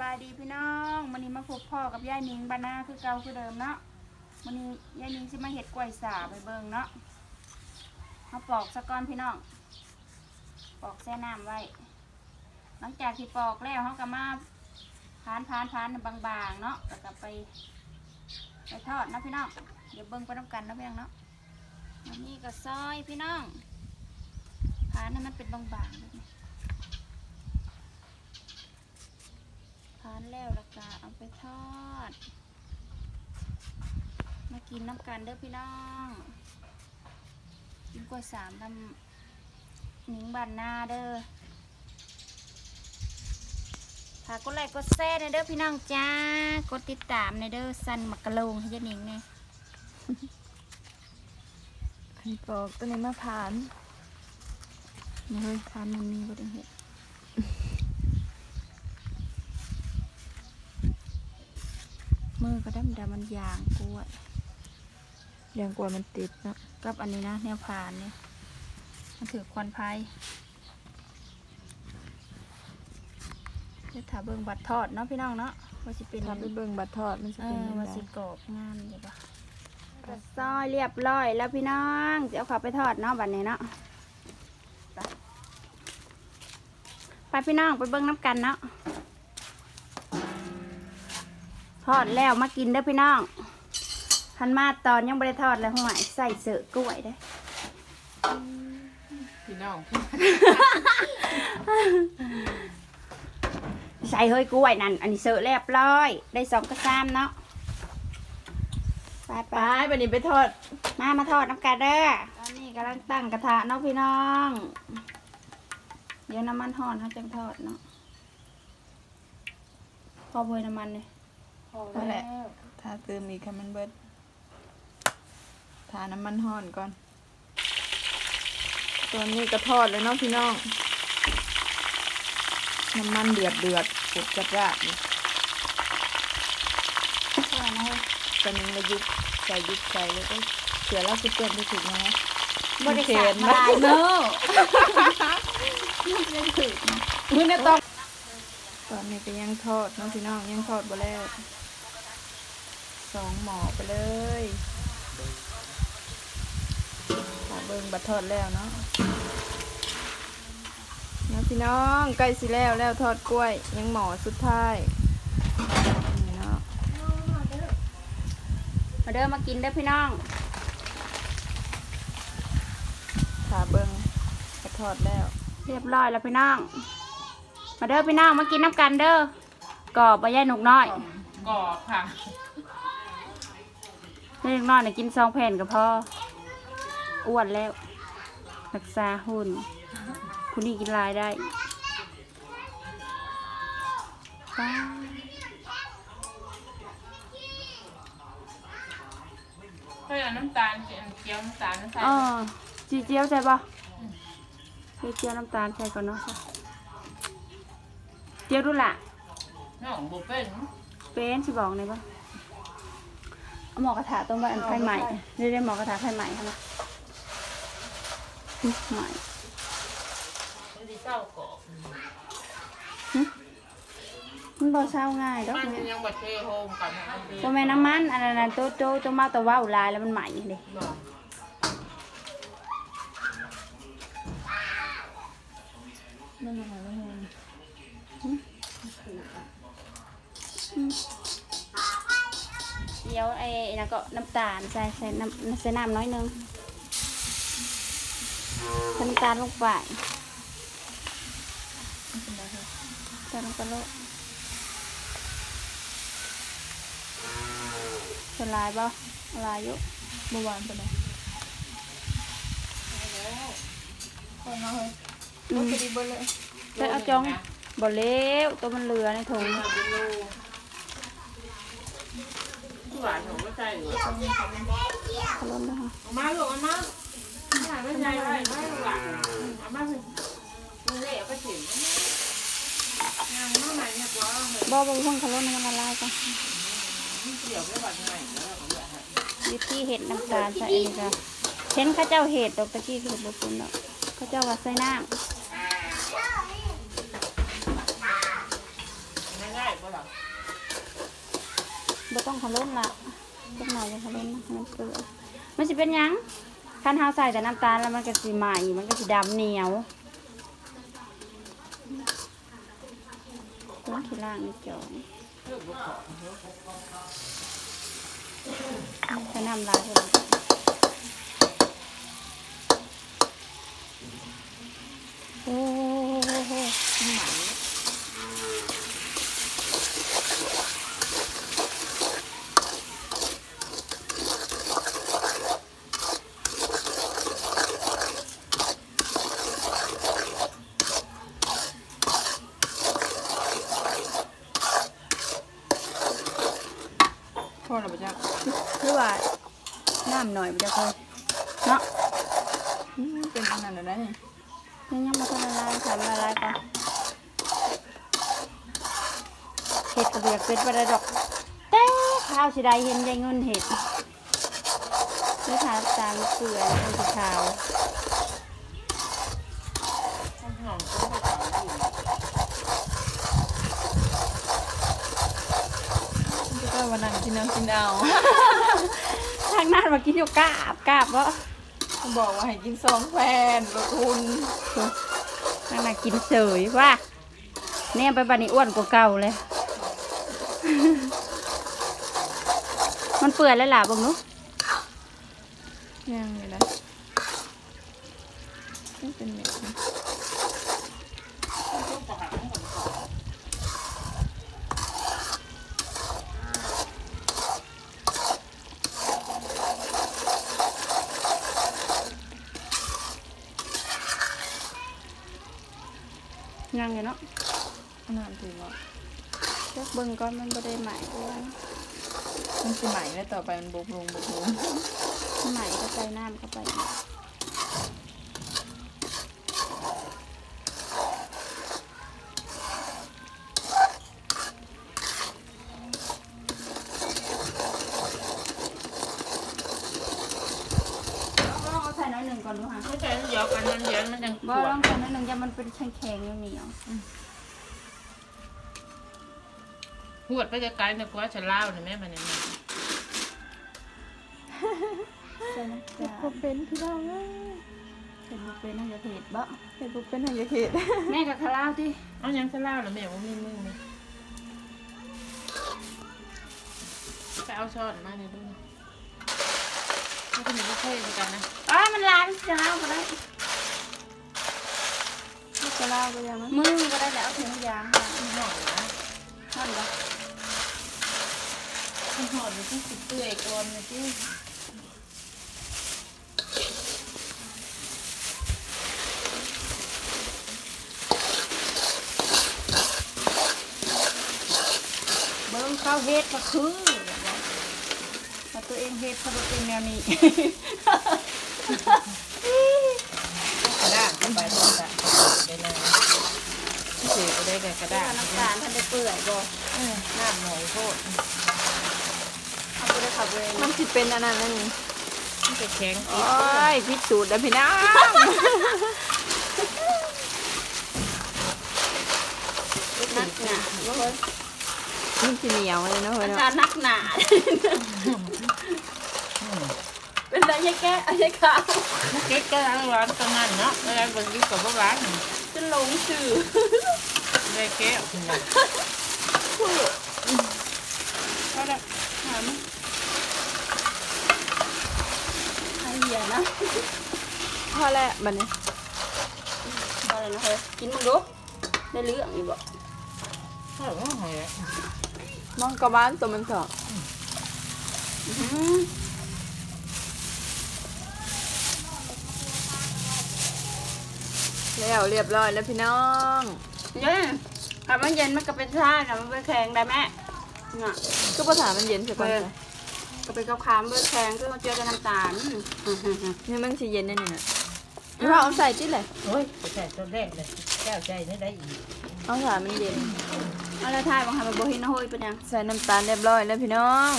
บายดีพี่น้องวันนี้มาพบพ่อกับยายนิงบ้านนาคือเก่าคือเดิมเนาะวันนี้ยายนิงสิมาเห็ดกล้วยสาไปเบิงเนาะมาปอกสะก้อนพี่น้อง ปอกแช่น้ำไว้ หลังจากที่ปอกแล้วเขาก็มาพานพานพานบางๆเนาะแล้วก็ไป ไปทอดนะพี่น้อง เดี๋ยวเบิงไปน้ำกันนาะพี่น้องเนาะอันนี้ก็ซอยพี่น้องพานให้มันเป็นบางๆแบบ นี้ทานแล้วแล้วก็เอาไปทอด มากินน้ำกันเด้อพี่น้อง กินกล้วยสามทำหนิงบันนาเด้อฝากกดไลค์กดแชร์ในอยเด้อพี่น้องจ้ากดติดตามในอยเด้อสันมักกะโลงให้ยายหนิงเนี่ยอันนี้ปอกตัวนี้มาผ่านนี่เฮ้ยทานมันมีบ่ได้เห็ด มือก็ดำดำๆมันยางกล้วยเลี้ยงกลัวมันติดเนาะกับอันนี้นะแนวผ่านเนี่ยมันถือควันไฟจะถาเบิ่งบัตรทอดเนาะพี่น้องเนาะว่าสิเป็นทำไปเบิ่งบัตรทอดมันจะเอเป็นอยังไงว่าสิกรอบงานเดี๋ยวปะกระซอยเรียบร้อยแล้วพี่น้องจะเอาเขับไปทอดเนาะบัดนี้เนาะไปไปพี่น้องไปเบิ่งน้ำกันเนาะ ทอดแล้วมากินเด้อพี่น้องทันมาตอนยังไม่ได้ทอดเลยห่วยใส่เสือกล้วยเด้อพี่น้องใส่เฮ้ยกล้วยนั่น อันนี้เสือเรียบร้อย ได้สองกระซามเนาะไปไปไปบันนี้ไปทอด มามาทอดน้ำกันเด้อตอนนี้กำลังตั้งกระทะเนาะพี่น้อง เดี๋ยวน้ำมันห่อนเขาจะทอดเนาะพอเบยน้ำมันเลย นั่นแหละทาเติมอีกค่ะมันเบิดทาน้ำมันห่อนก่อนตอนนี้ก็ทอดแล้วเนาะพี่น้องน้ำมันเดือดเดือดปุดจัดจ้าดอยู่เชื่อนะเฮ้ยตอนนี้เรายุบใส่ยุบใส่แล้วก็เสือล่าสุดเปลี่ยนไปถึงนะบริษัทมาลายเนอะไม่ได้ถึกนะมือเนี่ยต้องตอนนี้ก็ยังทอดเน้องพี่น้องยังทอดบ่แล้ว สองหมอไปเลยถ้าเบิ่งบัดทอดแล้วเนาะนะพี่น้องใกล้สิแล้วแล้วทอดกล้วย ยังหมอสุดท้ายนี่เนาะมาเด้อมากินเด้อพี่น้องถ้าเบิ่งบัดทอดแล้ว เรียบร้อยแล้วพี่น้อง มาเด้อพี่น้องมากินน้ำกันเด้อกรอบใบย่ายหนุกน้อย กรอบค่ะให้ห นุกน้อยน่ะกินซองแผ่นก็พออ้วนแล้ว รักษาหุ่นคุณนี่กินหลายได้ป้าเฮ้ยเอาน้ำตาลเจียวน้ำตาลน้ำใส่อ๋อจีเจียวใช่ปะจีเจียวน้ำตาลใส่ก่อนเนาะเจียวดูล่ะน้องบุเป็นเป็นสิบอกเลยปะ เอาหมอกระถาต้มใบอันไฟใหม่เรียกได้หมอกระถาไฟใหม่ค่ะนะใหม่มันดีเศร้ากรอบมันบ่เศร้าง่ายดอกมันเนี่ยยังบัดเทโฮมกับมันดีตัวแม่น้ำมันอันนั้นนะตัวโตตัวมาตัวว่าวลายแล้วมันใหม่เด้บอกนั่นน่ะนั่นน่ะ ดี๋ยวไอ้นั่นก็น้ำตาลใส่ใส่น้ำใส่น้ำน้อยหนึงใส่น้ำตาลลงไปใส่ลงไปเลยใส่ลายบ่ลายอยู่เมื่อวานไปไหนคนเอาเลยอืมพอดีเบิดเลยใส่เอาจองบ่เล้วตัวมันเหลือในถุง เป็นโลหวานหนูก็ใส่เหรอขลุ่นนะคะเอามาลูกเอามาหาไม่ใช่ไว้ไม่หวานเอามาสิมึงเละเอาไปถิ่นใหม่เนี่ยกว่าเหรอบ่บ่เพิ่งขลุ่นมันละลายก่อนเดี๋ยวไม่บัดใหม่แล้วเอาแบบนั้นวิธีเห็ดน้ำตาลใส่อันนี้ค่ะเห็นข้าเจ้าเห็ดดอกตะกี้เห็ดบุปุนดอกเข้าเจ้าว่าใส่น้ง่ายๆปะล่ะ บ่ต้องเขาล้นละจักหน่อยจะเขาล้นนมันเกลือมันสิเป็นยังคันเฮาใส่แต่น้ำตาลแล้วมันก็สิใหม่มันก็สิดำเหนียวต้องขี้ล่างนี่จ่องใช้น้ำลายคนโอ้โห พ่อเราไปจักคือว่าน้ำหน่อยมันจะค่อยเนาะอืมเป็นขนาดนั้นได้นี่ยังยังมาทำละลายค่ะละลายก่อนเห็ดกระเบียกเป็ดบไดดอกแต่ข้าวสิได้เห็นยายเงินเห็ดนี่ค่ะตามเกลือแล้วก็ขาว วันนั้นกินเอากินเอาทางนั้นมากินอยู่กาบกาบวะบอกว่าให้กินสองแฟนประคุณทางนั้นกินเสยว่าเนี่ยไปบันนี้อ้วนกว่าเก่าเลย มันเปื่อยแล้วล่ะเบังนุยังเลยนะไม่เป็นเม็ดนะ ยังอยู่เนาะ ขนาดถือว่า เลือกเบิ่งก่อนมันบ่ได้ใหม่ด้วยมันสิใหม่แล้วต่อไปมันบุกลงบุกลงใหม่ก็ใส่น้ำเข้าไปอีกเอาใส่น้อยหนึ่งก่อนดูค่ะไม่ใช่เดี๋ยวกันมันเย็นมันยังปบ่วต้ดองใส่น้อยหนึ่งอย่ามันเป็นแข็งๆเหนียว ปวดไปจะไกลนะกว่าฉันเล่าเนี่ยแม่มันเนี่ยๆใส่น้ำตาพอเป็นพี่น้องเอ้ยเห็นบุเป็นน่าจะเผ็ดบ่เห็นบุเป็นหันยาเขตแม่กับข้าวเหล้าที่เอายังฉันเล่าแล้วแม่ว่ามีมือไหมไปเอาช้อนมาเนี่ยดูไม่ต้องมีก็ค่อยๆกันนะอ้ามันล้างจะเหล้าก็ได้พี่จะเล่าไปยังมั้ยมือก็ได้แล้วเอาถุงยางค่ะมันหอมนะ มันหอมอยู่ที่สิเปื่อยก่อนนะที่เบิ่งข้าวเฮ็ดก็คือแต่ตัวเองเฮ็ดเขาบ่เป็นแนวนี้กระด้างเข้าไปตรงนั้นได้เลยเสียไปได้กับกระด้างน้ำตาลท่านได้เปื่อยบ่น้ำหน่อยโคตร เอาไปได้ขับเลยมันสิเป็นอันนั้นนั่นนี่มันจะแข็งโอ้ยพิษสูจน์แล้วพี่น้องนักหนาบ่เฮ้ยมันสิเหนียวเลยเนาะเฮ้อายเนาะจารย์นักหนา เป็นไรยายแก้ยายขาวเก๊กก็ร้านร้านตรงนั้นเนาะเวลาคนกินกับพวกร้านจะหลงชื่อได้แก้วคุณนะ ก็ได้ถามไอเหี้ย นะพอแล้วบัดนี้บ่เลยนะเฮ้ยกินมึงดูได้เรื่องอยู่บ่โอ้โหมองกระบ้านตัวมันเถอะอื้อหือแล้วเรียบร้อยแล้วพี่น้องเย็นถ้ามันเย็นมันก็เป็นชาถ้ามันเป็นแข็งได้แม่น่ะก็ภาษามันเย็นใช่ปะเออ ก็เป็นขาวๆเป็นแข็งคือมันเจือกับน้ำตาลอื้อหือหือนี่มันสิเย็นแน่นี่น่ะพี่ว่าเอาใส่จิเลยโอ้ยแต่ตัวแรกเลยแก้วใจนี่ได้อีกเอาสามันเย็นเอาแล้วทายบางครั้งมันบ่เห็นนะเฮ้ยเป็นหยังใส่น้ำตาลเรียบร้อยแล้วพี่น้อง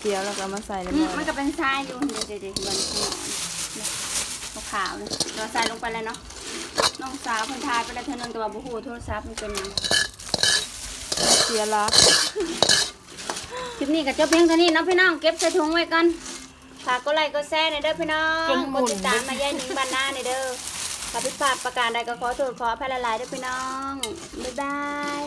เกี่ยวแล้วก็เอามาใส่เรียบอืมร้อยมันก็เป็นทรายอยู่เดี๋ยวเดี๋ยวเดี๋ยวมันขาวๆเลยเราใส่ลงไปเลยเนาะน้องสาวคนทายไปแล้วเธอนึงแต่ว่าบุหูโทรศัพท์มันเป็นหยังเสียละ คลิปนี้ก็จบเพียงเท่านี้เนาะพี่น้องเก็บใส่ถุงไว้กันฝากกดไลค์กดแชร์ในอยเด้อพี่น้องกดติดตามมาย่ายหนิงบ้านหน้าในอยเด้อถ้าผิดพลาดประการใดก็ขอโทษขออภัยหลายๆเด้อพี่น้องบ๊ายบาย